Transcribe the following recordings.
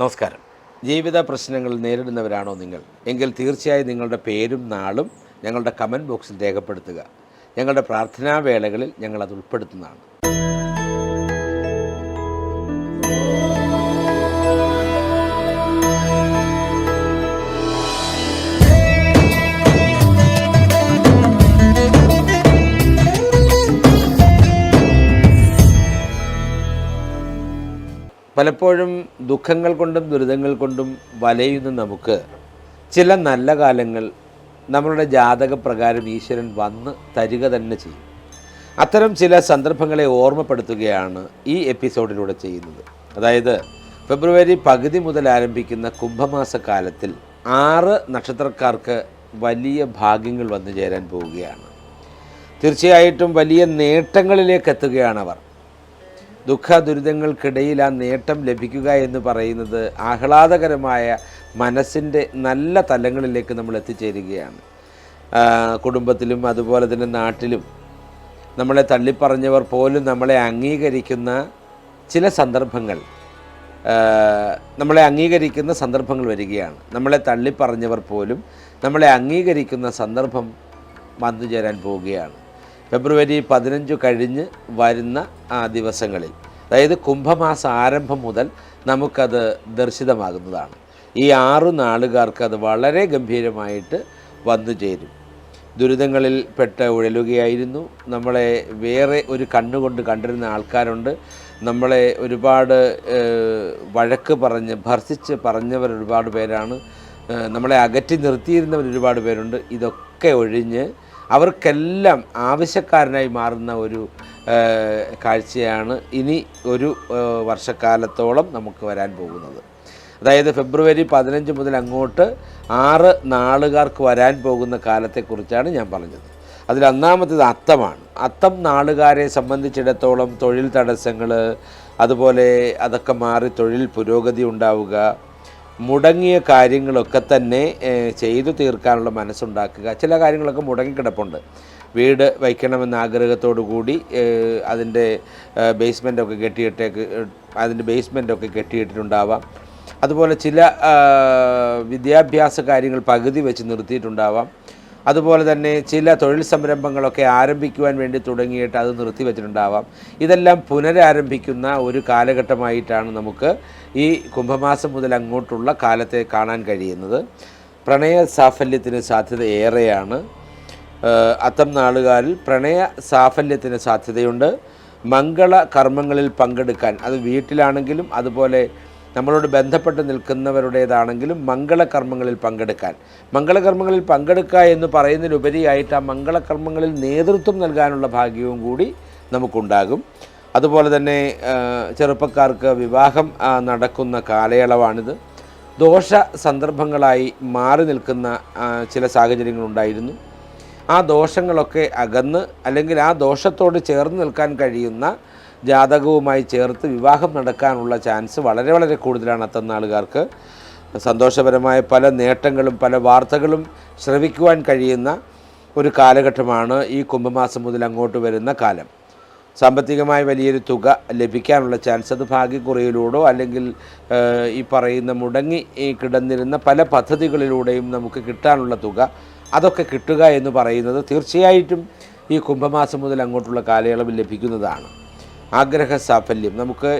നമസ്കാരം. ജീവിത പ്രശ്നങ്ങൾ നേരിടുന്നവരാണോ നിങ്ങൾ? എങ്കിൽ തീർച്ചയായും നിങ്ങളുടെ പേരും നാളും ഞങ്ങളുടെ കമന്റ് ബോക്സിൽ രേഖപ്പെടുത്തുക. ഞങ്ങളുടെ പ്രാർത്ഥനാ വേളകളിൽ ഞങ്ങൾ അത് ഉൾപ്പെടുത്തുന്നതാണ്. പലപ്പോഴും ദുഃഖങ്ങൾ കൊണ്ടും ദുരിതങ്ങൾ കൊണ്ടും വലയുന്ന നമുക്ക് ചില നല്ല കാലങ്ങൾ നമ്മളുടെ ജാതകപ്രകാരം ഈശ്വരൻ വന്ന് തരിക തന്നെ ചെയ്യും. അത്തരം ചില സന്ദർഭങ്ങളെ ഓർമ്മപ്പെടുത്തുകയാണ് ഈ എപ്പിസോഡിലൂടെ ചെയ്യുന്നത്. അതായത് ഫെബ്രുവരി പകുതി മുതൽ ആരംഭിക്കുന്ന കുംഭമാസ കാലത്തിൽ ആറ് നക്ഷത്രക്കാർക്ക് വലിയ ഭാഗ്യങ്ങൾ വന്നു ചേരാൻ പോവുകയാണ്. തീർച്ചയായിട്ടും വലിയ നേട്ടങ്ങളിലേക്ക് എത്തുകയാണ് അവർ. ദുഃഖ ദുരിതങ്ങൾക്കിടയിൽ ആ നേട്ടം ലഭിക്കുക എന്ന് പറയുന്നത് ആഹ്ലാദകരമായ മനസ്സിന്റെ നല്ല തലങ്ങളിലേക്ക് നമ്മൾ എത്തിച്ചേരുകയാണ്. കുടുംബത്തിലും അതുപോലെ തന്നെ നാട്ടിലും നമ്മളെ തള്ളിപ്പറഞ്ഞവർ പോലും നമ്മളെ അംഗീകരിക്കുന്ന ചില സന്ദർഭങ്ങൾ നമ്മളെ അംഗീകരിക്കുന്ന സന്ദർഭങ്ങൾ വരികയാണ്. നമ്മളെ തള്ളിപ്പറഞ്ഞവർ പോലും നമ്മളെ അംഗീകരിക്കുന്ന സന്ദർഭം വന്നു ചേരാൻ പോവുകയാണ്. ഫെബ്രുവരി പതിനഞ്ച് കഴിഞ്ഞ് വരുന്ന ആ ദിവസങ്ങളിൽ അതായത് കുംഭമാസ ആരംഭം മുതൽ നമുക്കത് ദർശിതമാകുന്നതാണ്. ഈ ആറു നാളുകാർക്ക് അത് വളരെ ഗംഭീരമായിട്ട് വന്നു ചേരും. ദുരിതങ്ങളിൽ പെട്ട് ഉഴലുകയായിരുന്നു. നമ്മളെ വേറെ ഒരു കണ്ണുകൊണ്ട് കണ്ടിരുന്ന ആൾക്കാരുണ്ട്. നമ്മളെ ഒരുപാട് വഴക്ക് പറഞ്ഞ് ഭർസിച്ച് പറഞ്ഞവർ ഒരുപാട് പേരാണ്. നമ്മളെ അകറ്റി നിർത്തിയിരുന്നവർ ഒരുപാട് പേരുണ്ട്. ഇതൊക്കെ ഒഴിഞ്ഞ് അവർക്കെല്ലാം ആവശ്യക്കാരനായി മാറുന്ന ഒരു കാഴ്ചയാണ് ഇനി ഒരു വർഷക്കാലത്തോളം നമുക്ക് വരാൻ പോകുന്നത്. അതായത് ഫെബ്രുവരി പതിനഞ്ച് മുതൽ അങ്ങോട്ട് ആറ് നാളുകാർക്ക് വരാൻ പോകുന്ന കാലത്തെക്കുറിച്ചാണ് ഞാൻ പറഞ്ഞത്. അതിൽ ഒന്നാമത്തേത് അത്തമാണ്. അത്തം നാളുകാരെ സംബന്ധിച്ചിടത്തോളം തൊഴിൽ തടസ്സങ്ങൾ അതുപോലെ അതൊക്കെ മാറി തൊഴിൽ പുരോഗതി ഉണ്ടാവുക മുടങ്ങിയ കാര്യങ്ങളൊക്കെ തന്നെ ചെയ്തു തീർക്കാനുള്ള മനസ്സുണ്ടാക്കുക. ചില കാര്യങ്ങളൊക്കെ മുടങ്ങിക്കിടപ്പുണ്ട് വീട് വയ്ക്കണമെന്ന ആഗ്രഹത്തോടു കൂടി അതിന്റെ ബേസ്മെന്റൊക്കെ കെട്ടിയിട്ടേക്ക് അതിന്റെ ബേസ്മെന്റൊക്കെ കെട്ടിയിട്ടിട്ടുണ്ടാവാം. അതുപോലെ ചില വിദ്യാഭ്യാസ കാര്യങ്ങൾ പകുതി വെച്ച് നിർത്തിയിട്ടുണ്ടാവാം. അതുപോലെ തന്നെ ചില തൊഴിൽ സംരംഭങ്ങളൊക്കെ ആരംഭിക്കുവാൻ വേണ്ടി തുടങ്ങിയിട്ട് അത് നിർത്തി വെച്ചിട്ടുണ്ടാവാം ഇതെല്ലാം പുനരാരംഭിക്കുന്ന ഒരു കാലഘട്ടമായിട്ടാണ് നമുക്ക് ഈ കുംഭമാസം മുതൽ അങ്ങോട്ടുള്ള കാലത്തെ കാണാൻ കഴിയുന്നത്. പ്രണയ സാഫല്യത്തിന് സാധ്യത ഏറെയാണ്. അത്തം നാളുകാരിൽ പ്രണയ സാഫല്യത്തിന് സാധ്യതയുണ്ട്. മംഗള കർമ്മങ്ങളിൽ പങ്കെടുക്കാൻ അത് വീട്ടിലാണെങ്കിലും അതുപോലെ നമ്മളോട് ബന്ധപ്പെട്ട് നിൽക്കുന്നവരുടേതാണെങ്കിലും മംഗളകർമ്മങ്ങളിൽ പങ്കെടുക്കാൻ. മംഗളകർമ്മങ്ങളിൽ പങ്കെടുക്കുക എന്ന് പറയുന്നതിലുപരിയായിട്ട് ആ മംഗളകർമ്മങ്ങളിൽ നേതൃത്വം നൽകാനുള്ള ഭാഗ്യവും കൂടി നമുക്കുണ്ടാകും. അതുപോലെ തന്നെ ചെറുപ്പക്കാർക്ക് വിവാഹം നടക്കുന്ന കാലയളവാണിത്. ദോഷ സന്ദർഭങ്ങളായി മാറി നിൽക്കുന്ന ചില സാഹചര്യങ്ങളുണ്ടായിരുന്നു. ആ ദോഷങ്ങളൊക്കെ അകന്ന് അല്ലെങ്കിൽ ആ ദോഷത്തോട് ചേർന്ന് നിൽക്കാൻ കഴിയുന്ന ജാതകവുമായി ചേർത്ത് വിവാഹം നടക്കാനുള്ള ചാൻസ് വളരെ വളരെ കൂടുതലാണ് അത്തന്നാളുകാർക്ക്. സന്തോഷപരമായ പല നേട്ടങ്ങളും പല വാർത്തകളും ശ്രവിക്കുവാൻ കഴിയുന്ന ഒരു കാലഘട്ടമാണ് ഈ കുംഭമാസം മുതൽ അങ്ങോട്ട് വരുന്ന കാലം. സാമ്പത്തികമായി വലിയൊരു തുക ലഭിക്കാനുള്ള ചാൻസ് അത് ഭാഗ്യക്കുറയിലൂടെയോ അല്ലെങ്കിൽ ഈ പറയുന്ന മുടങ്ങി കിടന്നിരുന്ന പല പദ്ധതികളിലൂടെയും നമുക്ക് കിട്ടാനുള്ള തുക അതൊക്കെ കിട്ടുക എന്ന് പറയുന്നത് തീർച്ചയായിട്ടും ഈ കുംഭമാസം മുതൽ അങ്ങോട്ടുള്ള കാലയളവിൽ ലഭിക്കുന്നതാണ്. ആഗ്രഹ സാഫല്യം. നമുക്ക്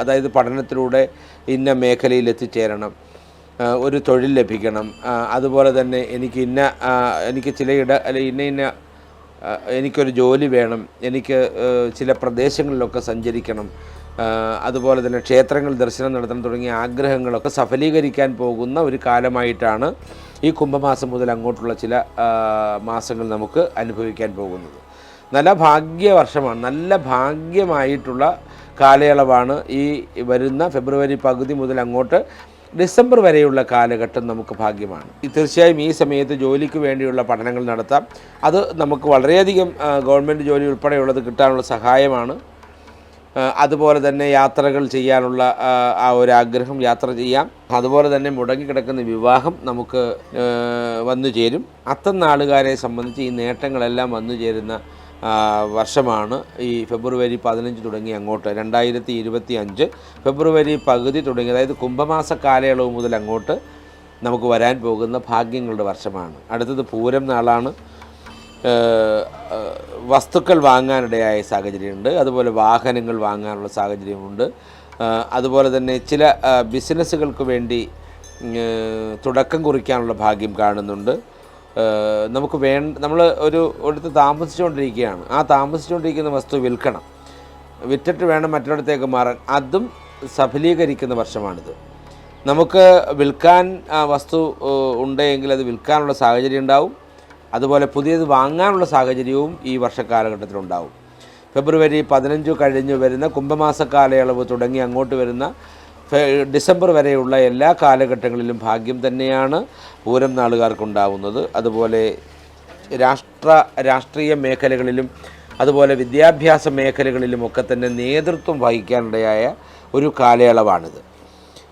അതായത് പഠനത്തിലൂടെ ഇന്ന മേഖലയിൽ എത്തിച്ചേരണം ഒരു തൊഴിൽ ലഭിക്കണം അതുപോലെ തന്നെ എനിക്ക് ഇന്ന എനിക്ക് ചിലയിട അല്ലെ ഇന്ന ഇന്ന എനിക്കൊരു ജോലി വേണം. എനിക്ക് ചില പ്രദേശങ്ങളിലൊക്കെ സഞ്ചരിക്കണം. അതുപോലെ തന്നെ ക്ഷേത്രങ്ങൾ ദർശനം നടത്തണം തുടങ്ങിയ ആഗ്രഹങ്ങളൊക്കെ സഫലീകരിക്കാൻ പോകുന്ന ഒരു കാലമായിട്ടാണ് ഈ കുംഭമാസം മുതൽ അങ്ങോട്ടുള്ള ചില മാസങ്ങൾ നമുക്ക് അനുഭവിക്കാൻ പോകുന്നത്. നല്ല ഭാഗ്യവർഷമാണ്. നല്ല ഭാഗ്യമായിട്ടുള്ള കാലയളവാണ് ഈ വരുന്ന ഫെബ്രുവരി പകുതി മുതൽ അങ്ങോട്ട് ഡിസംബർ വരെയുള്ള കാലഘട്ടം നമുക്ക് ഭാഗ്യമാണ്. തീർച്ചയായും ഈ സമയത്ത് ജോലിക്ക് വേണ്ടിയുള്ള പഠനങ്ങൾ നടത്താം. അത് നമുക്ക് വളരെയധികം ഗവൺമെന്റ് ജോലി ഉൾപ്പെടെയുള്ളത് കിട്ടാനുള്ള സഹായമാണ്. അതുപോലെ തന്നെ യാത്രകൾ ചെയ്യാനുള്ള ആ, ഒരു ആഗ്രഹം യാത്ര ചെയ്യാം. അതുപോലെ തന്നെ മുടങ്ങിക്കിടക്കുന്ന വിവാഹം നമുക്ക് വന്നു ചേരും. അത്തം നാളുകാരെ സംബന്ധിച്ച് ഈ നേട്ടങ്ങളെല്ലാം വന്നു ചേരുന്ന വർഷമാണ് ഈ ഫെബ്രുവരി പതിനഞ്ച് തുടങ്ങി അങ്ങോട്ട് രണ്ടായിരത്തി ഇരുപത്തി അഞ്ച് ഫെബ്രുവരി പകുതി തുടങ്ങി. അതായത് കുംഭമാസ കാലയളവ് മുതൽ അങ്ങോട്ട് നമുക്ക് വരാൻ പോകുന്ന ഭാഗ്യങ്ങളുടെ വർഷമാണ്. അടുത്തത് പൂരം നാളാണ്. വസ്തുക്കൾ വാങ്ങാനിടയായ സാഹചര്യമുണ്ട്. അതുപോലെ വാഹനങ്ങൾ വാങ്ങാനുള്ള സാഹചര്യമുണ്ട്. അതുപോലെ തന്നെ ചില ബിസിനസ്സുകൾക്ക് വേണ്ടി തുടക്കം കുറിക്കാനുള്ള ഭാഗ്യം കാണുന്നുണ്ട്. നമുക്ക് വേണ്ട നമ്മൾ ഒരു ഒരിടത്ത് താമസിച്ചുകൊണ്ടിരിക്കുകയാണ്. ആ താമസിച്ചുകൊണ്ടിരിക്കുന്ന വസ്തു വിൽക്കണം. വിറ്റിട്ട് വേണം മറ്റൊരിടത്തേക്ക് മാറാൻ. അതും സഫലീകരിക്കുന്ന വർഷമാണിത്. നമുക്ക് വിൽക്കാൻ വസ്തു ഉണ്ടെങ്കിൽ അത് വിൽക്കാനുള്ള സാഹചര്യം ഉണ്ടാവും. അതുപോലെ പുതിയത് വാങ്ങാനുള്ള സാഹചര്യവും ഈ വർഷ കാലഘട്ടത്തിലുണ്ടാവും ഫെബ്രുവരി പതിനഞ്ച് കഴിഞ്ഞ് വരുന്ന കുംഭമാസ കാലയളവ് തുടങ്ങി അങ്ങോട്ട് വരുന്ന ഡിസംബർ വരെയുള്ള എല്ലാ കാലഘട്ടങ്ങളിലും ഭാഗ്യം തന്നെയാണ് പൂരം നാളുകാർക്കുണ്ടാവുന്നത്. അതുപോലെ രാഷ്ട്ര രാഷ്ട്രീയ മേഖലകളിലും അതുപോലെ വിദ്യാഭ്യാസ മേഖലകളിലും ഒക്കെ തന്നെ നേതൃത്വം വഹിക്കാനിടയായ ഒരു കാലയളവാണിത്.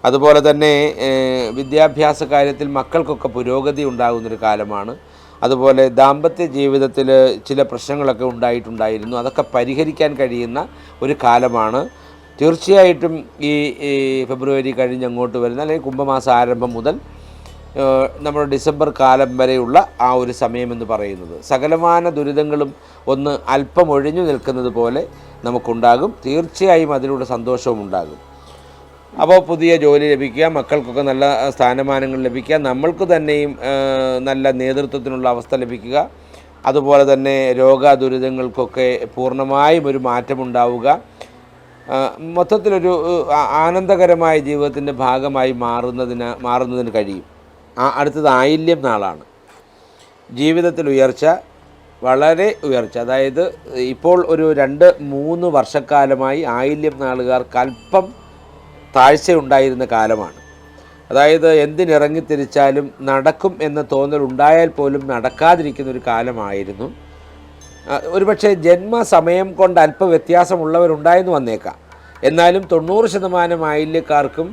അതുപോലെ തന്നെ വിദ്യാഭ്യാസ കാര്യത്തിൽ മക്കൾക്കൊക്കെ പുരോഗതി ഉണ്ടാകുന്നൊരു കാലമാണ്. അതുപോലെ ദാമ്പത്യ ജീവിതത്തിൽ ചില പ്രശ്നങ്ങളൊക്കെ ഉണ്ടായിട്ടുണ്ടായിരുന്നു. അതൊക്കെ പരിഹരിക്കാൻ കഴിയുന്ന ഒരു കാലമാണ് തീർച്ചയായിട്ടും ഈ ഫെബ്രുവരി കഴിഞ്ഞ് അങ്ങോട്ട് വരുന്ന അല്ലെങ്കിൽ കുംഭമാസ ആരംഭം മുതൽ നമ്മുടെ ഡിസംബർ കാലം വരെയുള്ള ആ ഒരു സമയമെന്ന് പറയുന്നത്. സകലമാന ദുരിതങ്ങളും ഒന്ന് അല്പം ഒഴിഞ്ഞു നിൽക്കുന്നത് പോലെ നമുക്കുണ്ടാകും. തീർച്ചയായും അതിലൂടെ സന്തോഷവും ഉണ്ടാകും. അപ്പോൾ പുതിയ ജോലി ലഭിക്കുക മക്കൾക്കൊക്കെ നല്ല സ്ഥാനമാനങ്ങൾ ലഭിക്കുക നമ്മൾക്ക് തന്നെയും നല്ല നേതൃത്വത്തിനുള്ള അവസ്ഥ ലഭിക്കുക. അതുപോലെ തന്നെ രോഗ ദുരിതങ്ങൾക്കൊക്കെ പൂർണമായും ഒരു മാറ്റമുണ്ടാവുക. മൊത്തത്തിലൊരു ആനന്ദകരമായ ജീവിതത്തിന്റെ ഭാഗമായി മാറുന്നതിന് മാറുന്നതിന് കഴിയും. ആ അടുത്തത് ആയില്യം നാളാണ്. ജീവിതത്തിൽ ഉയർച്ച വളരെ ഉയർച്ച. അതായത് ഇപ്പോൾ ഒരു രണ്ട് മൂന്ന് വർഷക്കാലമായി ആയില്യം നാളുകാർക്ക് അല്പം താഴ്ചയുണ്ടായിരുന്ന കാലമാണ്. അതായത് എന്തിനിറങ്ങിത്തിരിച്ചാലും നടക്കും എന്ന തോന്നൽ ഉണ്ടായാൽ പോലും നടക്കാതിരിക്കുന്ന ഒരു കാലമായിരുന്നു. ഒരുപക്ഷെ ജന്മസമയം കൊണ്ട് അല്പ വ്യത്യാസമുള്ളവരുണ്ടായെന്ന് വന്നേക്കാം. എന്നാലും തൊണ്ണൂറ് ശതമാനം ആയില്യക്കാർക്കും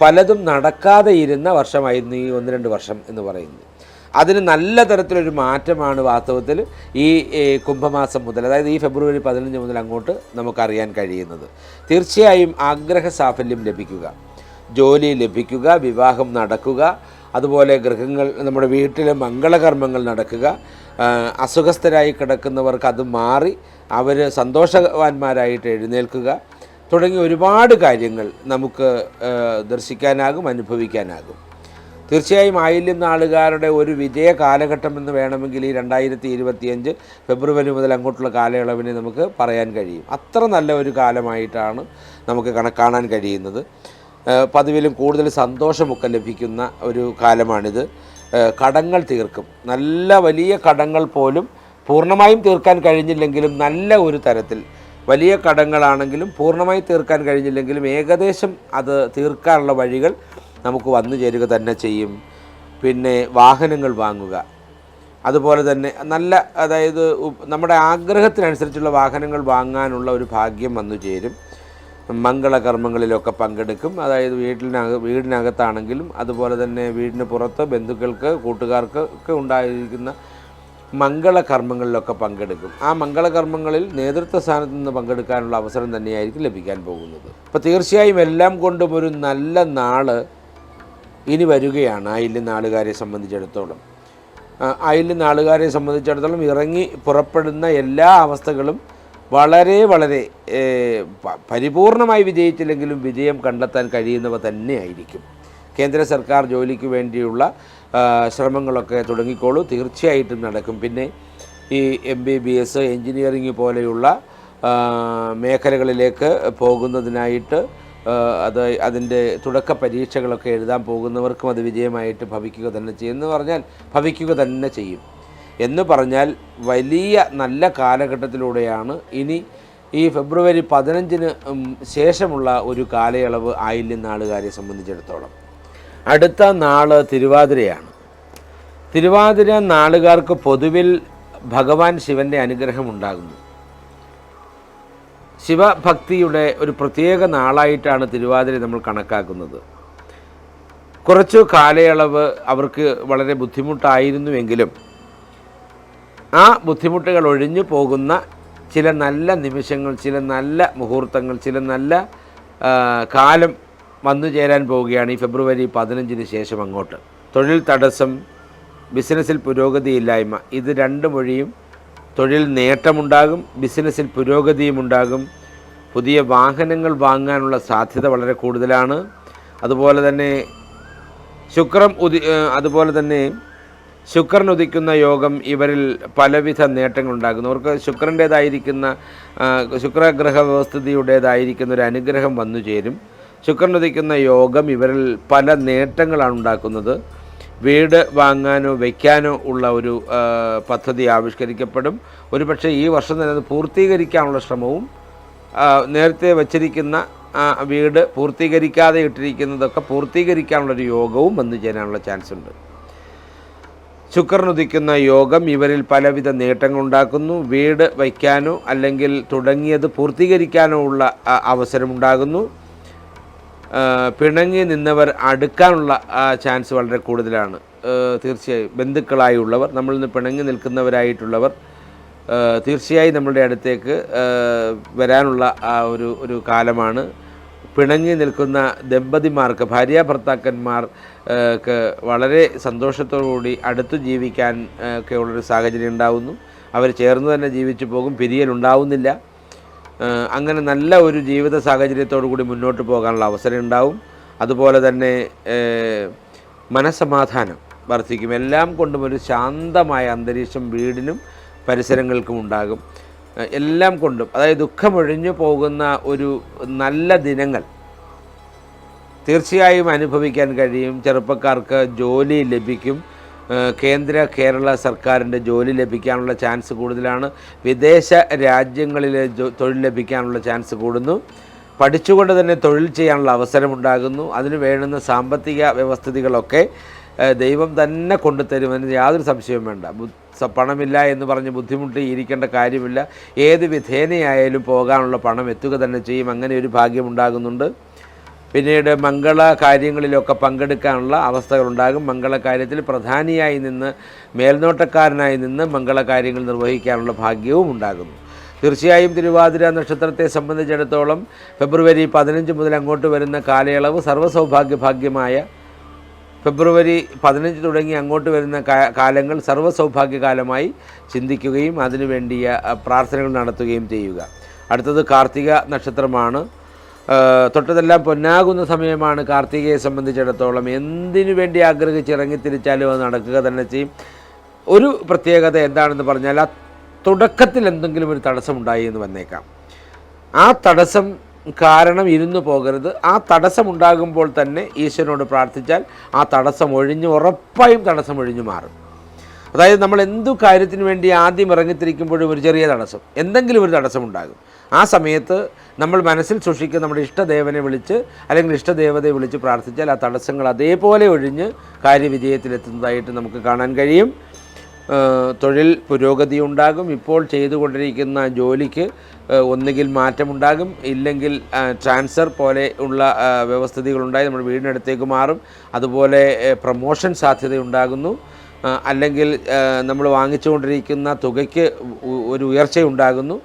പലതും നടക്കാതെ ഇരുന്ന വർഷമായിരുന്നു ഈ ഒന്ന് രണ്ട് വർഷം എന്ന് പറയുന്നത് അതിന് നല്ല തരത്തിലൊരു മാറ്റമാണ് വാസ്തവത്തിൽ ഈ കുംഭമാസം മുതൽ അതായത് ഈ ഫെബ്രുവരി പതിനഞ്ച് മുതൽ അങ്ങോട്ട് നമുക്കറിയാൻ കഴിയുന്നത്. തീർച്ചയായും ആഗ്രഹ സാഫല്യം ലഭിക്കുക ജോലി ലഭിക്കുക വിവാഹം നടക്കുക അതുപോലെ ഗൃഹങ്ങൾ നമ്മുടെ വീട്ടിലെ മംഗളകർമ്മങ്ങൾ നടക്കുക അസുഖസ്ഥരായി കിടക്കുന്നവർക്ക് അത് മാറി അവർ സന്തോഷവാന്മാരായിട്ട് എഴുന്നേൽക്കുക. തുടങ്ങി ഒരുപാട് കാര്യങ്ങൾ നമുക്ക് ദർശിക്കാനാകും അനുഭവിക്കാനാകും. തീർച്ചയായും ആയില്യം നാളുകാരുടെ ഒരു വിജയ കാലഘട്ടം എന്ന് വേണമെങ്കിൽ ഈ രണ്ടായിരത്തി ഇരുപത്തിയഞ്ച് ഫെബ്രുവരി മുതൽ അങ്ങോട്ടുള്ള കാലയളവിനെ നമുക്ക് പറയാൻ കഴിയും. അത്ര നല്ല ഒരു കാലമായിട്ടാണ് നമുക്ക് കണക്കാണാൻ കഴിയുന്നത്. പതിവിലും കൂടുതൽ സന്തോഷമൊക്കെ ലഭിക്കുന്ന ഒരു കാലമാണിത്. കടങ്ങൾ തീർക്കും. നല്ല വലിയ കടങ്ങൾ പോലും പൂർണമായും തീർക്കാൻ കഴിഞ്ഞില്ലെങ്കിലും നല്ല ഒരു തരത്തിൽ വലിയ കടങ്ങളാണെങ്കിലും പൂർണമായി തീർക്കാൻ കഴിഞ്ഞില്ലെങ്കിലും ഏകദേശം അത് തീർക്കാനുള്ള വഴികൾ നമുക്ക് വന്നു ചേരുക തന്നെ ചെയ്യും. പിന്നെ വാഹനങ്ങൾ വാങ്ങുക. അതുപോലെ തന്നെ നല്ല അതായത് നമ്മുടെ ആഗ്രഹത്തിനനുസരിച്ചുള്ള വാഹനങ്ങൾ വാങ്ങാനുള്ള ഒരു ഭാഗ്യം വന്നു ചേരും. മംഗളകർമ്മങ്ങളിലൊക്കെ പങ്കെടുക്കും. അതായത് വീട്ടിനക വീടിനകത്താണെങ്കിലും അതുപോലെ തന്നെ വീടിന് പുറത്ത് ബന്ധുക്കൾക്ക് കൂട്ടുകാർക്ക് ഒക്കെ ഉണ്ടായിരിക്കുന്ന മംഗളകർമ്മങ്ങളിലൊക്കെ പങ്കെടുക്കും. ആ മംഗളകർമ്മങ്ങളിൽ നേതൃത്വ സ്ഥാനത്ത് നിന്ന് പങ്കെടുക്കാനുള്ള അവസരം തന്നെയായിരിക്കും ലഭിക്കാൻ പോകുന്നത്. അപ്പോൾ തീർച്ചയായും എല്ലാം കൊണ്ടും ഒരു നല്ല നാൾ ഇനി വരികയാണ് അയിൽ നാളുകാരെ സംബന്ധിച്ചിടത്തോളം. അയിൽ നാളുകാരെ സംബന്ധിച്ചിടത്തോളം ഇറങ്ങി പുറപ്പെടുന്ന എല്ലാ അവസ്ഥകളും വളരെ വളരെ പരിപൂർണമായി വിജയിച്ചില്ലെങ്കിലും വിജയം കണ്ടെത്താൻ കഴിയുന്നവ തന്നെയായിരിക്കും. കേന്ദ്ര സർക്കാർ ജോലിക്ക് വേണ്ടിയുള്ള ശ്രമങ്ങളൊക്കെ തുടങ്ങിക്കോളൂ. തീർച്ചയായിട്ടും നടക്കും. പിന്നെ ഈ M B B S engineering പോലെയുള്ള മേഖലകളിലേക്ക് പോകുന്നതിനായിട്ട് അത് അതിന്റെ തുടക്ക പരീക്ഷകളൊക്കെ എഴുതാൻ പോകുന്നവർക്കും അത് വിജയമായിട്ട് ഭവിക്കുക തന്നെ ചെയ്യും. എന്ന് പറഞ്ഞാൽ ഭവിക്കുക തന്നെ ചെയ്യും. എന്ന് പറഞ്ഞാൽ വലിയ നല്ല കാലഘട്ടത്തിലൂടെയാണ് ഇനി ഈ ഫെബ്രുവരി പതിനഞ്ചിന് ശേഷമുള്ള ഒരു കാലയളവ് ആയില്യം നാളുകാരെ സംബന്ധിച്ചിടത്തോളം. അടുത്ത നാൾ തിരുവാതിരയാണ്. തിരുവാതിര നാളുകാർക്ക് പൊതുവിൽ ഭഗവാൻ ശിവന്റെ അനുഗ്രഹം ഉണ്ടാകുന്നു. ശിവഭക്തിയുടെ ഒരു പ്രത്യേക നാളായിട്ടാണ് തിരുവാതിര നമ്മൾ കണക്കാക്കുന്നത്. കുറച്ചു കാലയളവ് അവർക്ക് വളരെ ബുദ്ധിമുട്ടായിരുന്നുവെങ്കിലും ആ ബുദ്ധിമുട്ടുകൾ ഒഴിഞ്ഞു പോകുന്ന ചില നല്ല നിമിഷങ്ങൾ ചില നല്ല മുഹൂർത്തങ്ങൾ ചില നല്ല കാലം വന്നു ചേരാൻ പോവുകയാണ് ഈ ഫെബ്രുവരി പതിനഞ്ചിന് ശേഷം അങ്ങോട്ട്. തൊഴിൽ തടസ്സം ബിസിനസ്സിൽ പുരോഗതിയില്ലായ്മ ഇത് രണ്ട് വഴിയും തൊഴിൽ നേട്ടമുണ്ടാകും ബിസിനസ്സിൽ പുരോഗതിയും ഉണ്ടാകും. പുതിയ വാഹനങ്ങൾ വാങ്ങാനുള്ള സാധ്യത വളരെ കൂടുതലാണ്. അതുപോലെ തന്നെ ശുക്രം ഉദി അതുപോലെ തന്നെ ശുക്രൻ ഉദിക്കുന്ന യോഗം ഇവരിൽ പലവിധ നേട്ടങ്ങളുണ്ടാകുന്നു അവർക്ക് ശുക്രന്റേതായിരിക്കുന്ന ശുക്രഗ്രഹ വ്യവസ്ഥിതിയുടേതായിരിക്കുന്ന ഒരു അനുഗ്രഹം വന്നു ചേരും. ശുക്രൻ ഉദിക്കുന്ന യോഗം ഇവരിൽ പല നേട്ടങ്ങളാണ് ഉണ്ടാക്കുന്നത്. വീട് വാങ്ങാനോ വയ്ക്കാനോ ഉള്ള ഒരു പദ്ധതി ആവിഷ്കരിക്കപ്പെടും. ഒരുപക്ഷെ ഈ വർഷം തന്നെ അത് പൂർത്തീകരിക്കാനുള്ള ശ്രമവും നേരത്തെ വച്ചിരിക്കുന്ന വീട് പൂർത്തീകരിക്കാതെ ഇട്ടിരിക്കുന്നതൊക്കെ പൂർത്തീകരിക്കാനുള്ളൊരു യോഗവും വന്നു ചേരാനുള്ള ചാൻസ് ഉണ്ട് ശുക്രൻ ഉദിക്കുന്ന യോഗം ഇവരിൽ പലവിധ നേട്ടങ്ങളുണ്ടാക്കുന്നു. വീട് വയ്ക്കാനോ അല്ലെങ്കിൽ തുടങ്ങിയത് പൂർത്തീകരിക്കാനോ ഉള്ള അവസരമുണ്ടാകുന്നു. പിണങ്ങി നിന്നവർ അടുക്കാനുള്ള ചാൻസ് വളരെ കൂടുതലാണ്. തീർച്ചയായും ബന്ധുക്കളായുള്ളവർ നമ്മളിൽ നിന്ന് പിണങ്ങി നിൽക്കുന്നവരായിട്ടുള്ളവർ തീർച്ചയായും നമ്മളുടെ അടുത്തേക്ക് വരാനുള്ള ഒരു ഒരു കാലമാണ്. പിണങ്ങി നിൽക്കുന്ന ദമ്പതിമാർക്ക് ഭാര്യ ഭർത്താക്കന്മാർ വളരെ സന്തോഷത്തോടുകൂടി അടുത്ത് ജീവിക്കാൻ ഒക്കെ ഉള്ളൊരു സാഹചര്യം ഉണ്ടാകുന്നു അവർ ചേർന്ന് തന്നെ ജീവിച്ചു പോകും പിരിയലുണ്ടാവുന്നില്ല അങ്ങനെ നല്ല ഒരു ജീവിത സാഹചര്യത്തോടു കൂടി മുന്നോട്ട് പോകാനുള്ള അവസരം ഉണ്ടാവും. അതുപോലെ തന്നെ മനസമാധാനം വർദ്ധിക്കും. എല്ലാം കൊണ്ടും ഒരു ശാന്തമായ അന്തരീക്ഷം വീടിനും പരിസരങ്ങൾക്കും ഉണ്ടാകും. എല്ലാം കൊണ്ടും അതായത് ദുഃഖമൊഴിഞ്ഞു പോകുന്ന ഒരു നല്ല ദിനങ്ങൾ തീർച്ചയായും അനുഭവിക്കാൻ കഴിയും. ചെറുപ്പക്കാർക്ക് ജോലി ലഭിക്കും. കേന്ദ്ര കേരള സർക്കാരിന്റെ ജോലി ലഭിക്കാനുള്ള ചാൻസ് കൂടുതലാണ്. വിദേശ രാജ്യങ്ങളിൽ തൊഴിൽ ലഭിക്കാനുള്ള ചാൻസ് കൂടുന്നു. പഠിച്ചുകൊണ്ട് തന്നെ തൊഴിൽ ചെയ്യാനുള്ള അവസരമുണ്ടാകുന്നു. അതിന് വേണ്ടുന്ന സാമ്പത്തിക വ്യവസ്ഥിതികളൊക്കെ ദൈവം തന്നെ കൊണ്ടുതരുമെന്ന് യാതൊരു സംശയവും വേണ്ട. പണമില്ല എന്ന് പറഞ്ഞ് ബുദ്ധിമുട്ടി ഇരിക്കേണ്ട കാര്യമില്ല. ഏത് വിധേനയായാലും പോകാനുള്ള പണം എത്തുക തന്നെ ചെയ്യും. അങ്ങനെ ഒരു ഭാഗ്യം ഉണ്ടാകുന്നുണ്ട്. പിന്നീട് മംഗള കാര്യങ്ങളിലൊക്കെ പങ്കെടുക്കാനുള്ള അവസ്ഥകളുണ്ടാകും മംഗള കാര്യത്തിൽ പ്രധാനിയായി നിന്ന് മേൽനോട്ടക്കാരനായി നിന്ന് മംഗള കാര്യങ്ങൾ നിർവഹിക്കാനുള്ള ഭാഗ്യവും ഉണ്ടാകുന്നു. തീർച്ചയായും തിരുവാതിര നക്ഷത്രത്തെ സംബന്ധിച്ചിടത്തോളം ഫെബ്രുവരി പതിനഞ്ച് മുതൽ അങ്ങോട്ട് വരുന്ന കാലയളവ് സർവസൗഭാഗ്യ ഭാഗ്യമായ ഫെബ്രുവരി പതിനഞ്ച് തുടങ്ങി അങ്ങോട്ട് വരുന്ന കാലങ്ങൾ സർവസൗഭാഗ്യകാലമായി ചിന്തിക്കുകയും അതിനു വേണ്ടിയ പ്രാർത്ഥനകൾ നടത്തുകയും ചെയ്യുക. അടുത്തത് കാർത്തിക നക്ഷത്രമാണ്. തൊട്ടതെല്ലാം പൊന്നാകുന്ന സമയമാണ് കാർത്തികയെ സംബന്ധിച്ചിടത്തോളം. എന്തിനു വേണ്ടി ആഗ്രഹിച്ചിറങ്ങി ഇറങ്ങിത്തിരിച്ചാലും അത് നടക്കുക തന്നെ ചെയ്യും. ഒരു പ്രത്യേകത എന്താണെന്ന് പറഞ്ഞാൽ ആ തുടക്കത്തിൽ എന്തെങ്കിലും ഒരു തടസ്സമുണ്ടായി എന്ന് വന്നേക്കാം. ആ തടസ്സം കാരണം ഇരുന്നു പോകരുത്. ആ തടസ്സമുണ്ടാകുമ്പോൾ തന്നെ ഈശ്വരനോട് പ്രാർത്ഥിച്ചാൽ ആ തടസ്സം ഒഴിഞ്ഞ് ഉറപ്പായും തടസ്സം ഒഴിഞ്ഞു മാറും. അതായത് നമ്മൾ എന്തു കാര്യത്തിന് വേണ്ടി ആദ്യം ഇറങ്ങിത്തിരിക്കുമ്പോഴും ഒരു ചെറിയ തടസ്സം എന്തെങ്കിലും ഒരു തടസ്സമുണ്ടാകും. ആ സമയത്ത് നമ്മൾ മനസ്സിൽ സൂക്ഷിക്കുന്ന നമ്മുടെ ഇഷ്ടദേവനെ വിളിച്ച് അല്ലെങ്കിൽ ഇഷ്ടദേവതയെ വിളിച്ച് പ്രാർത്ഥിച്ചാൽ ആ തടസ്സങ്ങൾ അതേപോലെ ഒഴിഞ്ഞ് കാര്യവിജയത്തിലെത്തുന്നതായിട്ട് നമുക്ക് കാണാൻ കഴിയും. തൊഴിൽ പുരോഗതി ഉണ്ടാകും ഇപ്പോൾ ചെയ്തുകൊണ്ടിരിക്കുന്ന ജോലിക്ക് ഒന്നുകിൽ മാറ്റമുണ്ടാകും. ഇല്ലെങ്കിൽ ട്രാൻസ്ഫർ പോലെ ഉള്ള വ്യവസ്ഥിതികളുണ്ടായി നമ്മുടെ വീടിനടുത്തേക്ക് മാറും. അതുപോലെ പ്രമോഷൻ സാധ്യതയുണ്ടാകുന്നു. അല്ലെങ്കിൽ നമ്മൾ വാങ്ങിച്ചുകൊണ്ടിരിക്കുന്ന തുകയ്ക്ക് ഒരു ഉയർച്ചയുണ്ടാകുന്നു.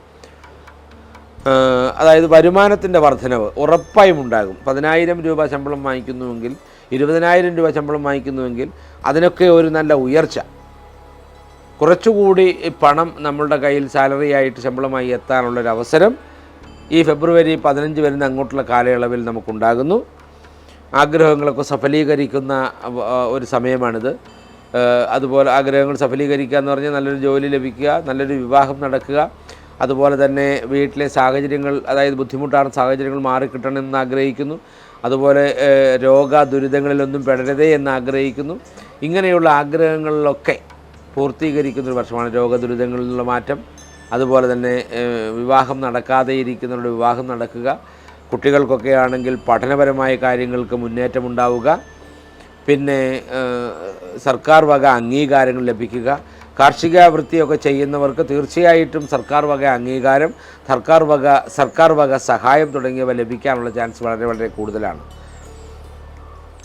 അതായത് വരുമാനത്തിന്റെ വർധനവ് ഉറപ്പായും ഉണ്ടാകും. പതിനായിരം രൂപ ശമ്പളം വാങ്ങിക്കുന്നുവെങ്കിൽ ഇരുപതിനായിരം രൂപ ശമ്പളം വാങ്ങിക്കുന്നുവെങ്കിൽ അതിനൊക്കെ ഒരു നല്ല ഉയർച്ച. കുറച്ചുകൂടി പണം നമ്മളുടെ കയ്യിൽ സാലറി ആയിട്ട് ശമ്പളമായി എത്താനുള്ളൊരു അവസരം ഈ ഫെബ്രുവരി പതിനഞ്ച് വരുന്ന അങ്ങോട്ടുള്ള കാലയളവിൽ നമുക്കുണ്ടാകുന്നു. ആഗ്രഹങ്ങളൊക്കെ സഫലീകരിക്കുന്ന ഒരു സമയമാണിത്. അതുപോലെ ആഗ്രഹങ്ങൾ സഫലീകരിക്കുക എന്ന് പറഞ്ഞാൽ നല്ലൊരു ജോലി ലഭിക്കുക നല്ലൊരു വിവാഹം നടക്കുക. അതുപോലെ തന്നെ വീട്ടിലെ സാഹചര്യങ്ങൾ അതായത് ബുദ്ധിമുട്ടാണ് സാഹചര്യങ്ങൾ മാറിക്കിട്ടണമെന്ന് ആഗ്രഹിക്കുന്നു. അതുപോലെ രോഗ ദുരിതങ്ങളിലൊന്നും പെടരുതേ എന്ന് ആഗ്രഹിക്കുന്നു. ഇങ്ങനെയുള്ള ആഗ്രഹങ്ങളിലൊക്കെ പൂർത്തീകരിക്കുന്ന ഒരു വർഷമാണ് രോഗദുരിതങ്ങളിൽ നിന്നുള്ള മാറ്റം. അതുപോലെ തന്നെ വിവാഹം നടക്കാതെ ഇരിക്കുന്നവരുടെ വിവാഹം നടക്കുക. കുട്ടികൾക്കൊക്കെ ആണെങ്കിൽ പഠനപരമായ കാര്യങ്ങൾക്ക് മുന്നേറ്റമുണ്ടാവുക പിന്നെ സർക്കാർ വക അംഗീകാരങ്ങൾ ലഭിക്കുക. കാർഷിക വൃത്തിയൊക്കെ ചെയ്യുന്നവർക്ക് തീർച്ചയായിട്ടും സർക്കാർ വക അംഗീകാരം സർക്കാർ വക സർക്കാർ വക സഹായം തുടങ്ങിയവ ലഭിക്കാനുള്ള ചാൻസ് വളരെ വളരെ കൂടുതലാണ്.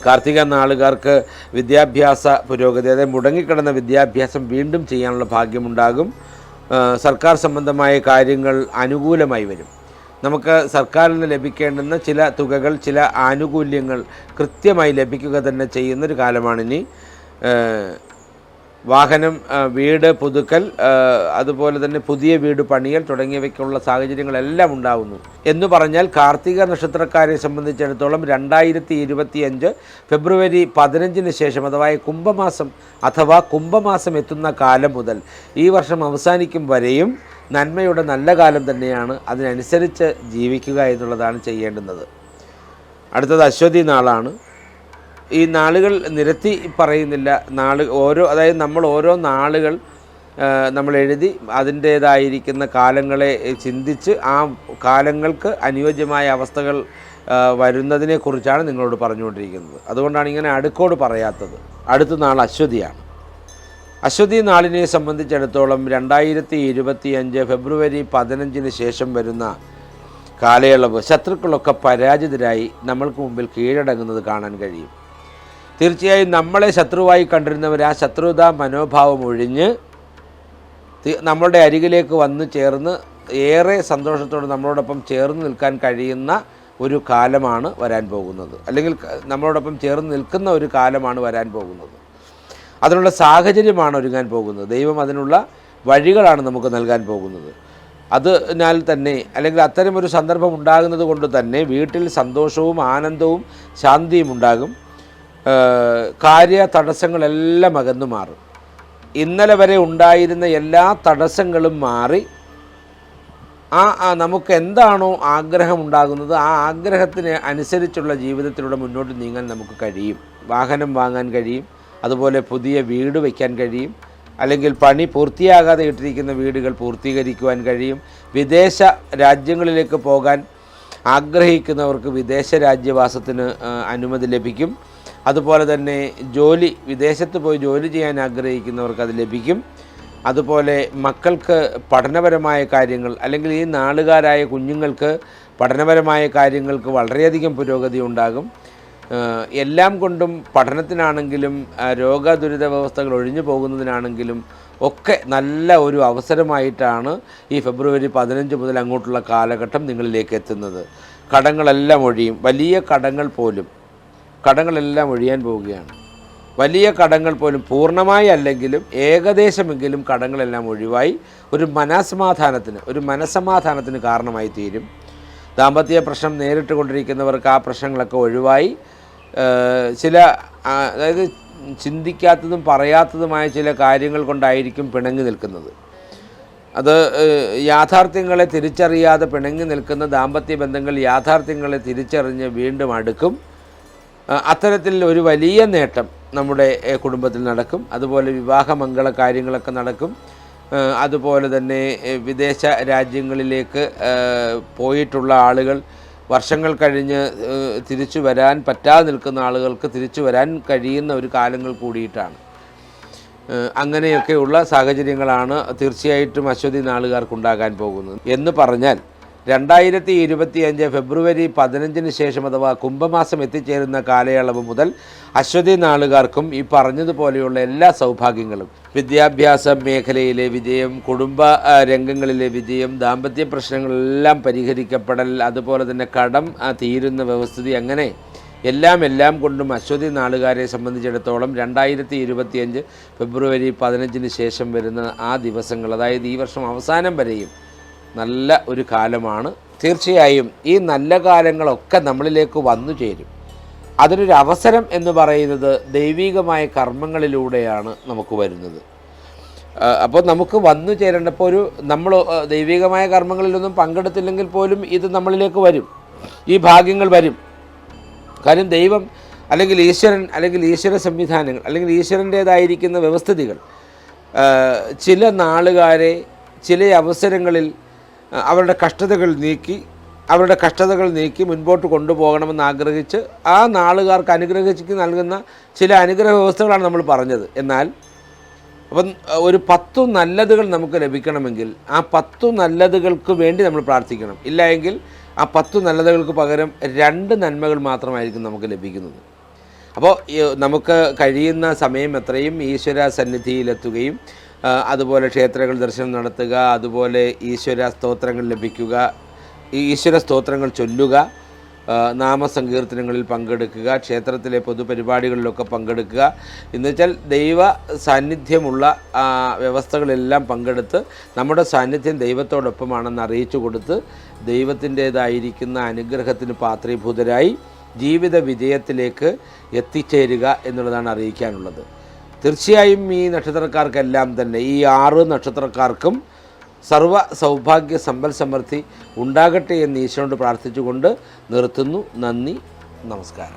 കാർത്തിക നാളുകാർക്ക് വിദ്യാഭ്യാസ പുരോഗതി അതായത് മുടങ്ങിക്കിടന്ന വിദ്യാഭ്യാസം വീണ്ടും ചെയ്യാനുള്ള ഭാഗ്യമുണ്ടാകും. സർക്കാർ സംബന്ധമായ കാര്യങ്ങൾ അനുകൂലമായി വരും. നമുക്ക് സർക്കാരിൽ നിന്ന് ലഭിക്കേണ്ടുന്ന ചില തുകകൾ ചില ആനുകൂല്യങ്ങൾ കൃത്യമായി ലഭിക്കുക തന്നെ ചെയ്യുന്നൊരു കാലമാണിനി. വാഹനം വീട് പുതുക്കൽ അതുപോലെ തന്നെ പുതിയ വീട് പണിയൽ തുടങ്ങിയവയ്ക്കുള്ള സാഹചര്യങ്ങളെല്ലാം ഉണ്ടാകുന്നു എന്ന് പറഞ്ഞാൽ കാർത്തിക നക്ഷത്രക്കാരെ സംബന്ധിച്ചിടത്തോളം രണ്ടായിരത്തി ഇരുപത്തിയഞ്ച് ഫെബ്രുവരി പതിനഞ്ചിന് ശേഷം അഥവാ കുംഭമാസം അഥവാ കുംഭമാസം എത്തുന്ന കാലം മുതൽ ഈ വർഷം അവസാനിക്കും വരെയും നന്മയുടെ നല്ല കാലം തന്നെയാണ് അതിനനുസരിച്ച് ജീവിക്കുക എന്നുള്ളതാണ് ചെയ്യേണ്ടുന്നത്. അടുത്തത് അശ്വതി നാളാണ്. ഈ നാളുകൾ നിരത്തി പറയുന്നില്ല. നാൾ ഓരോ അതായത് നമ്മൾ ഓരോ നാളുകൾ നമ്മൾ എഴുതി അതിന്റേതായിരിക്കുന്ന കാലങ്ങളെ ചിന്തിച്ച് ആ കാലങ്ങൾക്ക് അനുയോജ്യമായ അവസ്ഥകൾ വരുന്നതിനെക്കുറിച്ചാണ് നിങ്ങളോട് പറഞ്ഞുകൊണ്ടിരിക്കുന്നത്. അതുകൊണ്ടാണ് ഇങ്ങനെ അടുക്കോട് പറയാത്തത്. അടുത്ത നാൾ അശ്വതിയാണ്. അശ്വതി നാളിനെ സംബന്ധിച്ചിടത്തോളം രണ്ടായിരത്തി ഇരുപത്തി അഞ്ച് ഫെബ്രുവരി പതിനഞ്ചിന് ശേഷം വരുന്ന കാലയളവ് ശത്രുക്കളൊക്കെ പരാജിതരായി നമ്മൾക്ക് മുമ്പിൽ കീഴടങ്ങുന്നത് കാണാൻ കഴിയും. തീർച്ചയായും നമ്മളെ ശത്രുവായി കണ്ടിരുന്നവർ ആ ശത്രുതാ മനോഭാവം ഒഴിഞ്ഞ് നമ്മളുടെ അരികിലേക്ക് വന്ന് ചേർന്ന് ഏറെ സന്തോഷത്തോടെ നമ്മളോടൊപ്പം ചേർന്ന് നിൽക്കാൻ കഴിയുന്ന ഒരു കാലമാണ് വരാൻ പോകുന്നത്. അല്ലെങ്കിൽ നമ്മളോടൊപ്പം ചേർന്ന് നിൽക്കുന്ന ഒരു കാലമാണ് വരാൻ പോകുന്നത്. അതിനുള്ള സാഹചര്യമാണ് ഒരുങ്ങാൻ പോകുന്നത്. ദൈവം അതിനുള്ള വഴികളാണ് നമുക്ക് നൽകാൻ പോകുന്നത്. അതിനാൽ തന്നെ അല്ലെങ്കിൽ അത്തരമൊരു സന്ദർഭം ഉണ്ടാകുന്നത് കൊണ്ട് തന്നെ വീട്ടിൽ സന്തോഷവും ആനന്ദവും ശാന്തിയും ഉണ്ടാകും. കാര്യ തടസ്സങ്ങളെല്ലാം അകന്നു മാറും. ഇന്നലെ വരെ ഉണ്ടായിരുന്ന എല്ലാ തടസ്സങ്ങളും മാറി ആ നമുക്ക് എന്താണോ ആഗ്രഹം ഉണ്ടാകുന്നത് ആ ആഗ്രഹത്തിന് അനുസരിച്ചുള്ള ജീവിതത്തിലൂടെ മുന്നോട്ട് നീങ്ങാൻ നമുക്ക് കഴിയും. വാഹനം വാങ്ങാൻ കഴിയും അതുപോലെ പുതിയ വീട് വയ്ക്കാൻ കഴിയും അല്ലെങ്കിൽ പണി പൂർത്തിയാകാതെ ഇട്ടിരിക്കുന്ന വീടുകൾ പൂർത്തീകരിക്കുവാൻ കഴിയും. വിദേശ രാജ്യങ്ങളിലേക്ക് പോകാൻ ആഗ്രഹിക്കുന്നവർക്ക് വിദേശ രാജ്യവാസത്തിന് അനുമതി ലഭിക്കും. അതുപോലെ തന്നെ ജോലി വിദേശത്ത് പോയി ജോലി ചെയ്യാൻ ആഗ്രഹിക്കുന്നവർക്ക് അത് ലഭിക്കും. അതുപോലെ മക്കൾക്ക് പഠനപരമായ കാര്യങ്ങൾ അല്ലെങ്കിൽ ഈ നാളുകാരായ കുഞ്ഞുങ്ങൾക്ക് പഠനപരമായ കാര്യങ്ങൾക്ക് വളരെയധികം പുരോഗതി ഉണ്ടാകും. എല്ലാം കൊണ്ടും പഠനത്തിനാണെങ്കിലും രോഗ ദുരിത വ്യവസ്ഥകൾ ഒഴിഞ്ഞു പോകുന്നതിനാണെങ്കിലും ഒക്കെ നല്ല ഒരു അവസരമായിട്ടാണ് ഈ ഫെബ്രുവരി പതിനഞ്ച് മുതൽ അങ്ങോട്ടുള്ള കാലഘട്ടം നിങ്ങളിലേക്ക് എത്തുന്നത്. കടങ്ങളെല്ലാം ഒഴിയും. വലിയ കടങ്ങൾ പോലും കടങ്ങളെല്ലാം ഒഴിയാൻ പോവുകയാണ്. വലിയ കടങ്ങൾ പോലും പൂർണമായി അല്ലെങ്കിലും ഏകദേശമെങ്കിലും കടങ്ങളെല്ലാം ഒഴിവായി ഒരു മനസമാധാനത്തിന് ഒരു മനസമാധാനത്തിന് കാരണമായി തീരും. ദാമ്പത്യ പ്രശ്നം നേരിട്ട് കൊണ്ടിരിക്കുന്നവർക്ക് ആ പ്രശ്നങ്ങളൊക്കെ ഒഴിവായി. ചില അതായത് ചിന്തിക്കാത്തതും പറയാത്തതുമായ ചില കാര്യങ്ങൾ കൊണ്ടായിരിക്കും പിണങ്ങി നിൽക്കുന്നത്. അത് യാഥാർത്ഥ്യങ്ങളെ തിരിച്ചറിയാതെ പിണങ്ങി നിൽക്കുന്ന ദാമ്പത്യ ബന്ധങ്ങൾ യാഥാർത്ഥ്യങ്ങളെ തിരിച്ചറിഞ്ഞ് വീണ്ടും അടുക്കും. അത്തരത്തിൽ ഒരു വലിയ നേട്ടം നമ്മുടെ കുടുംബത്തിൽ നടക്കും. അതുപോലെ വിവാഹമംഗള കാര്യങ്ങളൊക്കെ നടക്കും. അതുപോലെ തന്നെ വിദേശ രാജ്യങ്ങളിലേക്ക് പോയിട്ടുള്ള ആളുകൾ വർഷങ്ങൾ കഴിഞ്ഞ് തിരിച്ചു വരാൻ പറ്റാതെ നിൽക്കുന്ന ആളുകൾക്ക് തിരിച്ചു വരാൻ കഴിയുന്ന ഒരു കാലങ്ങൾ കൂടിയിട്ടാണ്. അങ്ങനെയൊക്കെയുള്ള സാഹചര്യങ്ങളാണ് തീർച്ചയായിട്ടും അശ്വതി നാളുകാർക്കുണ്ടാകാൻ പോകുന്നത്. എന്ന് പറഞ്ഞാൽ രണ്ടായിരത്തി ഇരുപത്തിയഞ്ച് ഫെബ്രുവരി പതിനഞ്ചിന് ശേഷം അഥവാ കുംഭമാസം എത്തിച്ചേരുന്ന കാലയളവ് മുതൽ അശ്വതി നാളുകാർക്കും ഈ പറഞ്ഞതുപോലെയുള്ള എല്ലാ സൗഭാഗ്യങ്ങളും വിദ്യാഭ്യാസ മേഖലയിലെ വിജയം കുടുംബ രംഗങ്ങളിലെ വിജയം ദാമ്പത്യ പ്രശ്നങ്ങളെല്ലാം പരിഹരിക്കപ്പെടൽ അതുപോലെ തന്നെ കടം തീരുന്ന വ്യവസ്ഥിതി അങ്ങനെ എല്ലാം എല്ലാം കൊണ്ടും അശ്വതി നാളുകാരെ സംബന്ധിച്ചിടത്തോളം രണ്ടായിരത്തി ഇരുപത്തിയഞ്ച് ഫെബ്രുവരി പതിനഞ്ചിന് ശേഷം വരുന്ന ആ ദിവസങ്ങൾ അതായത് ഈ വർഷം അവസാനം വരെയും നല്ല ഒരു കാലമാണ്. തീർച്ചയായും ഈ നല്ല കാലങ്ങളൊക്കെ നമ്മളിലേക്ക് വന്നു ചേരും. അതിനൊരു അവസരം എന്ന് പറയുന്നത് ദൈവികമായ കർമ്മങ്ങളിലൂടെയാണ് നമുക്ക് വരുന്നത്. അപ്പോൾ നമുക്ക് വന്നു ചേരേണ്ടപ്പോൾ ഒരു നമ്മൾ ദൈവികമായ കർമ്മങ്ങളിലൊന്നും പങ്കെടുത്തില്ലെങ്കിൽ പോലും ഇത് നമ്മളിലേക്ക് വരും. ഈ ഭാഗ്യങ്ങൾ വരും. കാര്യം ദൈവം അല്ലെങ്കിൽ ഈശ്വരൻ അല്ലെങ്കിൽ ഈശ്വര സംവിധാനങ്ങൾ അല്ലെങ്കിൽ ഈശ്വരന്റേതായിരിക്കുന്ന വ്യവസ്ഥിതികൾ ചില നാളുകാരെ ചില അവസരങ്ങളിൽ അവരുടെ കഷ്ടതകൾ നീക്കി അവരുടെ കഷ്ടതകൾ നീക്കി മുൻപോട്ട് കൊണ്ടുപോകണമെന്ന് ആഗ്രഹിച്ച് ആ നാളുകാർക്ക് അനുഗ്രഹിച്ച് നൽകുന്ന ചില അനുഗ്രഹ വ്യവസ്ഥകളാണ് നമ്മൾ പറഞ്ഞത്. എന്നാൽ അപ്പം ഒരു പത്തു നല്ലതുകൾ നമുക്ക് ലഭിക്കണമെങ്കിൽ ആ പത്തു നല്ലതുകൾക്ക് വേണ്ടി നമ്മൾ പ്രാർത്ഥിക്കണം. ഇല്ല എങ്കിൽ ആ പത്തു നല്ലതുകൾക്ക് പകരം രണ്ട് നന്മകൾ മാത്രമായിരിക്കും നമുക്ക് ലഭിക്കുന്നത്. അപ്പോൾ നമുക്ക് കഴിയുന്ന സമയം എത്രയും ഈശ്വര സന്നിധിയിലെത്തുകയും അതുപോലെ ക്ഷേത്രങ്ങൾ ദർശനം നടത്തുക അതുപോലെ ഈശ്വര സ്തോത്രങ്ങൾ ലഭിക്കുക ഈ ഈശ്വര സ്തോത്രങ്ങൾ ചൊല്ലുക നാമസങ്കീർത്തനങ്ങളിൽ പങ്കെടുക്കുക ക്ഷേത്രത്തിലെ പൊതുപരിപാടികളിലൊക്കെ പങ്കെടുക്കുക. എന്ന് വെച്ചാൽ ദൈവ സാന്നിധ്യമുള്ള വ്യവസ്ഥകളെല്ലാം പങ്കെടുത്ത് നമ്മുടെ സാന്നിധ്യം ദൈവത്തോടൊപ്പമാണെന്ന് അറിയിച്ചു കൊടുത്ത് ദൈവത്തിന്റേതായിരിക്കുന്ന അനുഗ്രഹത്തിന് പാത്രീഭൂതരായി ജീവിത വിജയത്തിലേക്ക് എത്തിച്ചേരുക എന്നുള്ളതാണ് അറിയിക്കാനുള്ളത്. തീർച്ചയായും ഈ നക്ഷത്രക്കാർക്കെല്ലാം തന്നെ ഈ ആറ് നക്ഷത്രക്കാർക്കും സർവ സൗഭാഗ്യ സമ്പൽ സമൃദ്ധി ഉണ്ടാകട്ടെ എന്ന് ഈശ്വരനോട് പ്രാർത്ഥിച്ചുകൊണ്ട് നിർത്തുന്നു. നന്ദി. നമസ്കാരം.